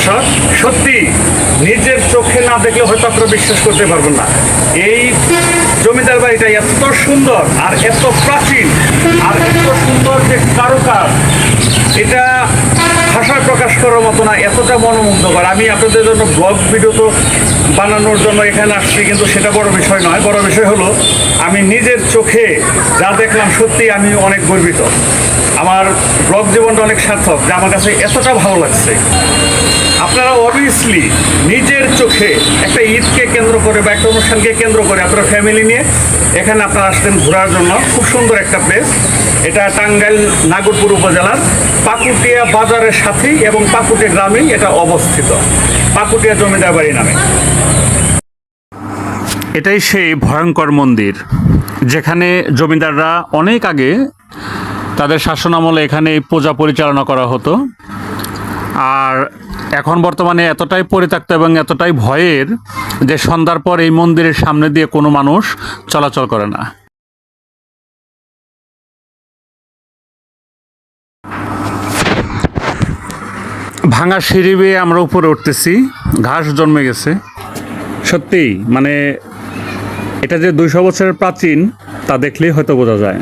দর্শক সত্যি, নিজের চোখে না দেখলে হয়তো আপনারা বিশ্বাস করতে পারবেন না। এই জমিদার বাড়িটা এত সুন্দর আর এত প্রাচীন আর এত সুন্দর যে কারুকাজ, এটা ভাষায় প্রকাশ করার মতো না, এতটা মনোমুগ্ধকর। আমি আপনাদের জন্য ব্লগ ভিডিও তো বানানোর জন্য এখানে আসছি, কিন্তু সেটা বড় বিষয় নয়। বড় বিষয় হলো, আমি নিজের চোখে যা দেখলাম, সত্যি আমি অনেক গর্বিত। আমার ব্লগ জীবনটা অনেক সার্থক, যে আমার কাছে এতটা ভালো লাগছে। আপনারা অবভিয়াসলি নিজের চোখে একটা ঈদকে কেন্দ্র করে বা একটা অনুষ্ঠানকে কেন্দ্র করে আপনার ফ্যামিলি নিয়ে এখানে আপনারা আসতেন ঘোরার জন্য। খুব সুন্দর একটা প্লেস এটা টাঙ্গাইল নাগরপুর উপজেলার পাকুটিয়া বাজারের সাথেই এবং পাকুটিয়া গ্রামেই এটা অবস্থিত। পাকুটিয়া জমিদার বাড়ি নামে। এটাই সেই ভয়ঙ্কর মন্দির, যেখানে জমিদাররা অনেক আগে তাদের শাসনামলে এখানে পূজা পরিচালনা করা হতো। আর এখন বর্তমানে এতটাই পরিত্যক্ত এবং এতটাই ভয়ের যে সন্ধ্যার পর এই মন্দিরের সামনে দিয়ে কোনো মানুষ চলাচল করে না। ভাঙা সিঁড়ি বেয়ে আমরা উপরে উঠতেছি, ঘাস জন্মে গেছে। সত্যিই মানে এটা যে দুইশো বছরের প্রাচীন, তা দেখলেই হয়তো বোঝা যায়।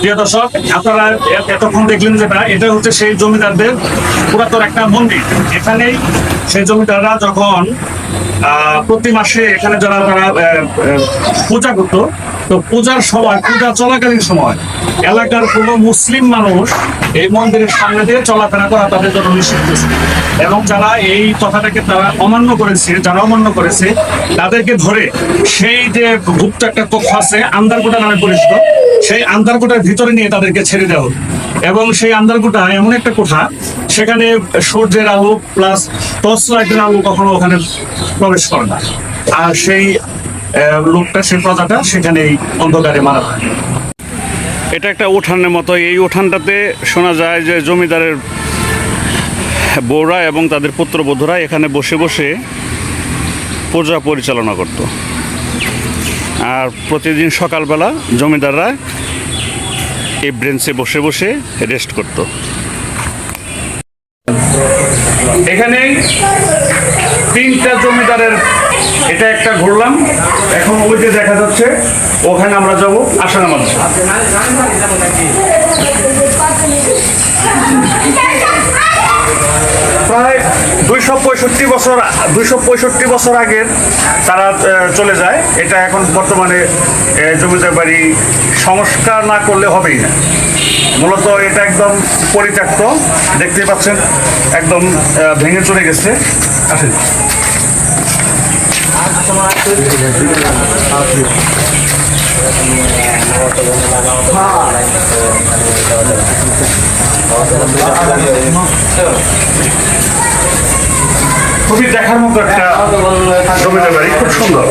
প্রিয় দর্শক, আপনারা এতক্ষণ দেখলেন যেটা এটা হচ্ছে সেই জমিদারদের পুরাতন একটা মন্দির এখানেই সেই জমিদাররা যখন প্রতি মাসে এখানে যারা তারা পূজা করতো, তো পূজার সময়, পূজা চলাকালীন সময় এলাকার কোনো মুসলিম মানুষ এই মন্দিরের সামনে দিয়ে চলাফেরা করা তাদের জন্য নিষিদ্ধ। এবং যারা এই কথাটাকে তারা অমান্য করেছে, যারা অমান্য করেছে, তাদেরকে ধরে সেই যে গুপ্ত একটা কক্ষ আছে, আন্দারকোটা নামে পরিচিত সেই আন্দারকোটার ভিতরে নিয়ে তাদেরকে ছেড়ে দেওয়া হলো। এবং সেই আন্দারকোটা এমন একটা কোঠা, সেখানে সূর্যের আলো প্লাস টর্চ লাইটের আলো কখনো ওখানে প্রবেশ করে না। আর সেই লোকটা, সেই প্রজাটা সেখানেই অন্ধকারে মারা হয় এটা একটা উঠানের মতো। এই উঠানটাতে শোনা যায় যে জমিদারের বউরা এবং তাদের পুত্রবধূরা এখানে বসে বসে পূজা পরিচালনা করত। আর প্রতিদিন সকালবেলা জমিদাররা এই ব্রেঞ্চে বসে বসে রেস্ট করত। এখানে তিনটা জমিদারের এটা একটা ঘুরলাম। এখন ওই যে দেখা যাচ্ছে, ওখানে আমরা যাব আসার মাধ্যমে প্রায় দুইশো পঁয়ষট্টি বছর, দুইশো পঁয়ষট্টি বছর আগের তারা চলে যায়। এটা এখন বর্তমানে জমিদার বাড়ি সংস্কার না করলে হবেই না। মূলত এটা একদম পরিত্যক্ত দেখতে পাচ্ছেন, একদম ভেঙে চলে গেছে। আসেন। খুবই দেখার মতো একটা জমিদার বাড়ি খুব সুন্দর